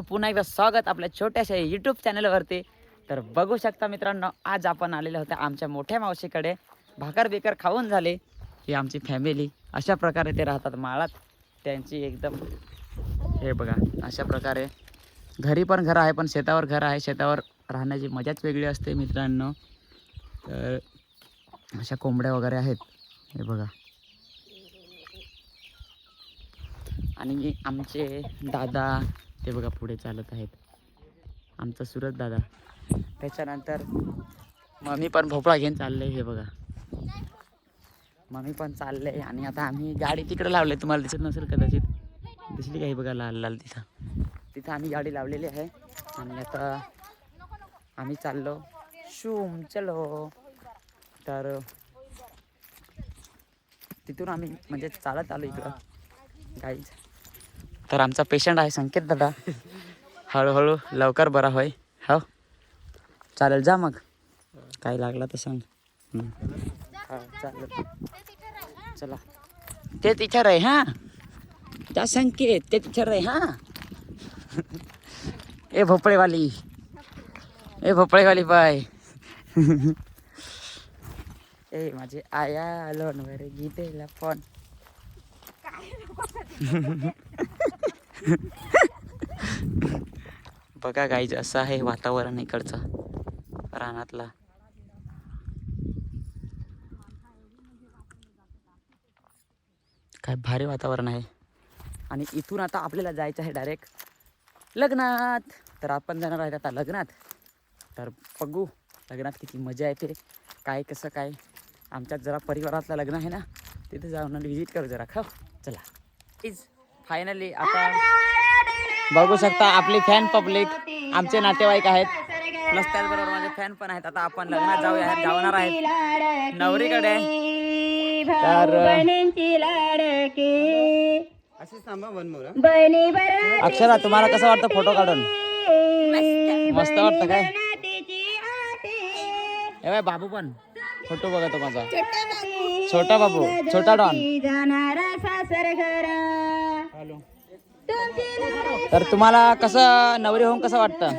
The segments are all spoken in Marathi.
पुन्हा एकदा स्वागत आपल्या छोट्याशा यूट्यूब चॅनलवरती तर बघू शकता मित्रांनो आज आपण आलेले होते आमच्या मोठ्या मावशीकडे. भाकर बेकर खाऊन झाले. ही आमची फॅमिली अशा प्रकारे ते राहतात माळात. त्यांची एकदम हे बघा अशा प्रकारे. घरी पण घर आहे पण शेतावर घर आहे. शेतावर राहण्याची मजाच वेगळी असते मित्रांनो. तर अशा कोंबड्या वगैरे आहेत. हे बघा. आणि आमचे दादा ते बघा पुढे चालत आहेत. आमचा सुरत दादा. त्याच्यानंतर मम्मी पण भोपळा घेऊन चालले हे बघा. मम्मी पण चालले आणि आता आम्ही गाडी तिकडे लावले. तुम्हाला दिसत नसेल कदाचित. दिसली काही बघा लाल लाल तिथं? तिथं आम्ही गाडी लावलेली आहे. आणि आता आम्ही चाललो. शुम चलो. तर तिथून आम्ही म्हणजे चालत आलो इकडं. गाईच तर आमचा पेशंट आहे संकेत दादा. हळूहळू लवकर बरा होय. हो. चालेल जा मग. काय लागला तर सांग. चालेल चला. ते टीचर आहे हा. त्या संकेत ते टीचर आहे हा. ए भोपळेवाली. ए भोपळेवाली बाय. ए माझे आया वगैरे गीतेला फोन बघा गाईज असं आहे वातावरण इकडचं रानातला. काय भारी वातावरण आहे. आणि इथून आता आपल्याला जायचं आहे डायरेक्ट लग्नात. तर आपण जाणार आहे आता लग्नात. तर बघू लग्नात किती मजा येते काय कसं काय. आमच्यात जरा परिवारातलं लग्न आहे ना तिथे जाऊन विजिट करू जरा खाऊ. चला. प्लीज फायनली आता बघू शकता आपली फॅन पब्लिक आमचे नातेवाईक आहेत. प्लस त्याचबरोबर माझे फॅन पण आहेत. आता आपण लग्नात जाऊया जाणार आहेत. नवरीकडे. तर अक्षरा तुम्हाला कसं वाटतं फोटो काढून? मस्त वाटतं काय? ए बाय बाबू पण. फोटो बघतो माझा. छोटा बाबू. छोटा डॉन. तर तुम्हाला कसं नवरी होऊन कसं वाटतं?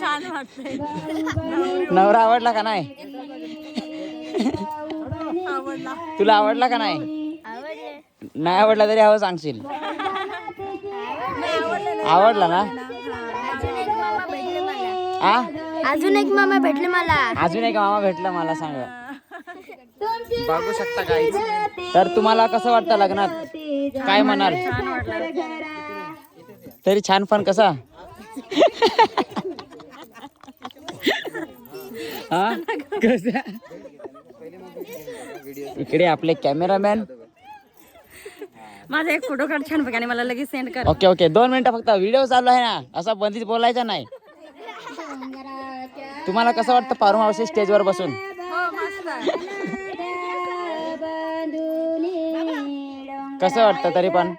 छान वाटतंय. नवरा आवडला का नाही? तुला आवडला का नाही? नाही आवडला तरी हवं सांगशील. आवडला ना? आ? अजून एक मामा भेटले मला. अजून एक मामा भेटला मला सांग. बघू शकता काही तर तुम्हाला कसं वाटतं लग्नात? काय म्हणाल? तरी छान पण कसा? हा? कसा? इकडे आपले कॅमेरामॅन. माझा एक फोटो काढ छान बघा आणि मला लगेच सेंड कर. Okay okay. दोन मिनिटं फक्त. व्हिडिओ चालू आहे ना. असा बंदीत बोलायचा नाही. तुम्हाला कसं वाटतं पारू मावशी स्टेजवर बसून? कसं वाटतं तरी पण?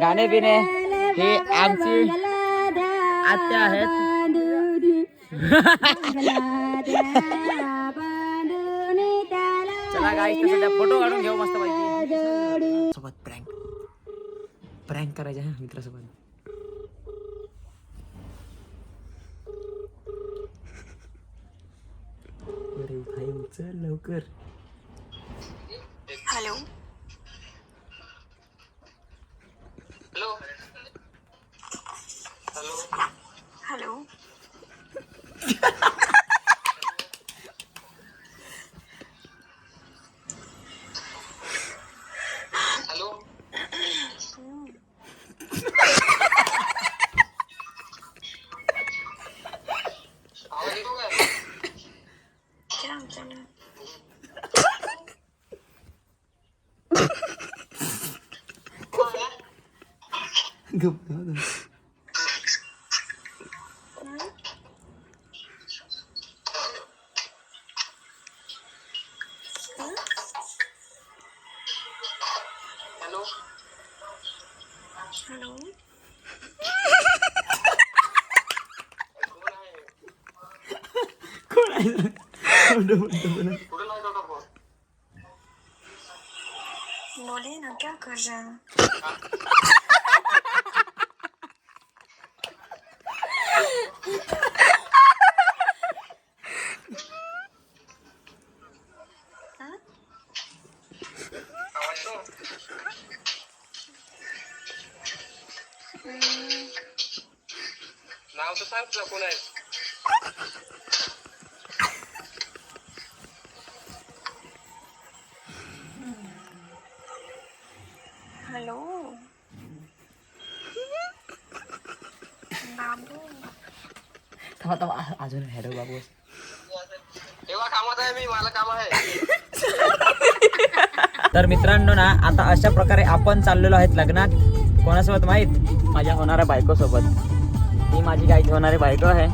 गाणे बिणे हे आमची आत्या आहेत. फोटो काढून घेऊ मस्त पाहिजे सोबत प्रँक प्रँक करायचे हा मित्रासोबत. अरे भाई उचल लवकर. हॅलो हॅलो बोलिए ना क्या कर रहे हैं नाव तर सांग तुला कोण आहे. हॅलो. थांबा थांबा अजून हॅलो बाबू. तेव्हा कामात आहे मी मला काम आहे. तर मित्रांनो ना आता अशा प्रकारे आपण चाललेलो आहेत लग्नात. कोणासोबत माहीत? माझ्या होणाऱ्या बायकोसोबत. ती माझी गायची होणारी बायको आहे.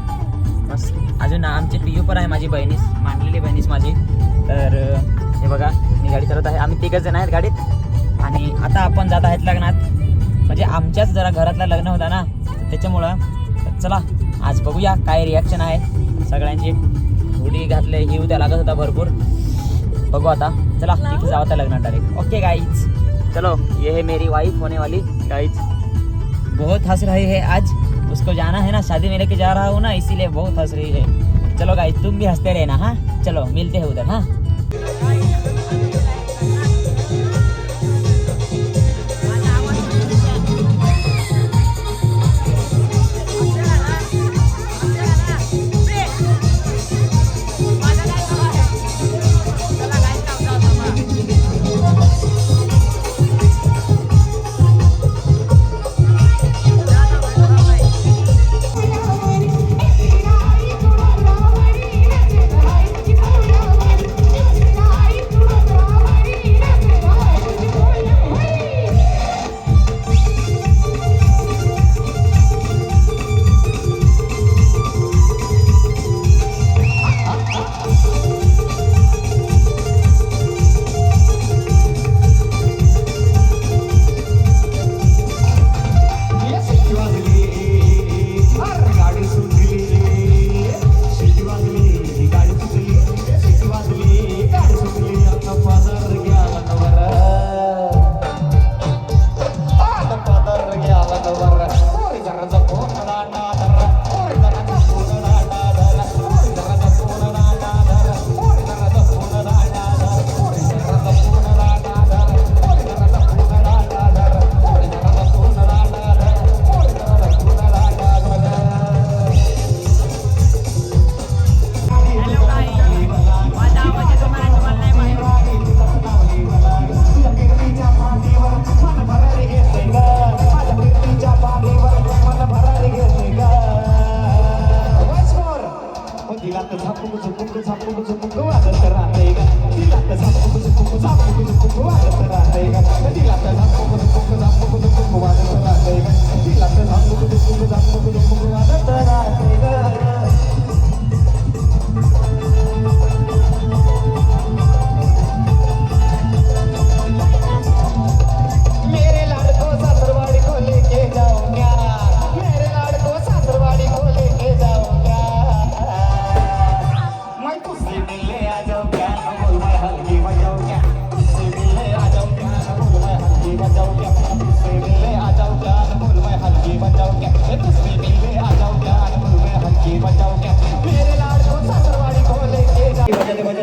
मस्त. अजून ना आमची पियू पण आहे माझी बहिणीस. मांडलेली बहिणीस माझी. तर हे बघा मी गाडी चालवत आहे. आम्ही तिघच जण आहेत गाडीत. आणि आता आपण जात आहेत लग्नात. म्हणजे आमच्याच जरा घरातलं लग्न होता ना त्याच्यामुळं. चला आज बघूया काय रिॲक्शन आहे. सगळ्यांची हुडी घातले ही उद्या लागत होता भरपूर. बघू आता. चला तिथे जाओ ज़्यादा लगना डायरेक्ट ओके गाइज़ चलो ये है मेरी वाइफ होने वाली गाइज़ बहुत हंस रही है आज। उसको जाना है ना शादी में लेके जा रहा हूँ ना इसीलिए बहुत हंस रही है। चलो गाइज़ तुम भी हँसते रहना हाँ? चलो मिलते हैं उधर हाँ?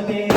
Acuérdate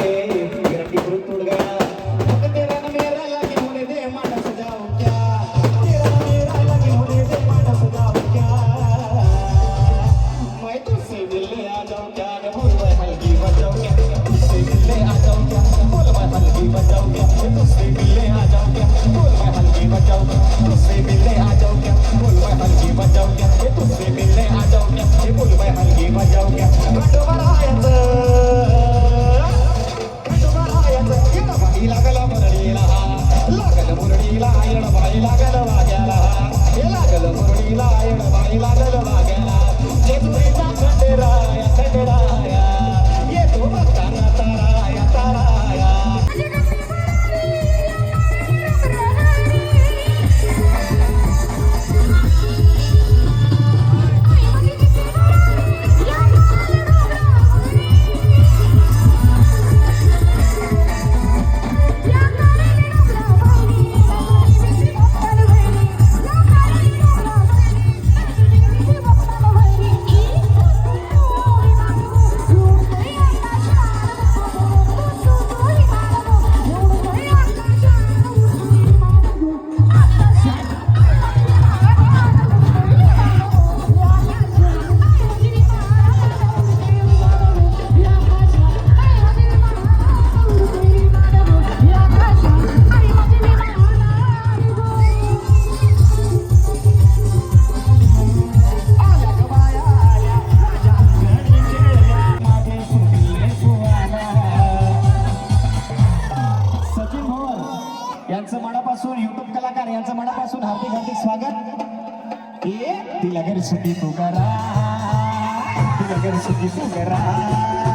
यांचं मनापासून युट्यूब कलाकार यांचं मनापासून हार्दिक हार्दिक स्वागत. ए ती घर सुखी तू करा ती घर सुखी तू करा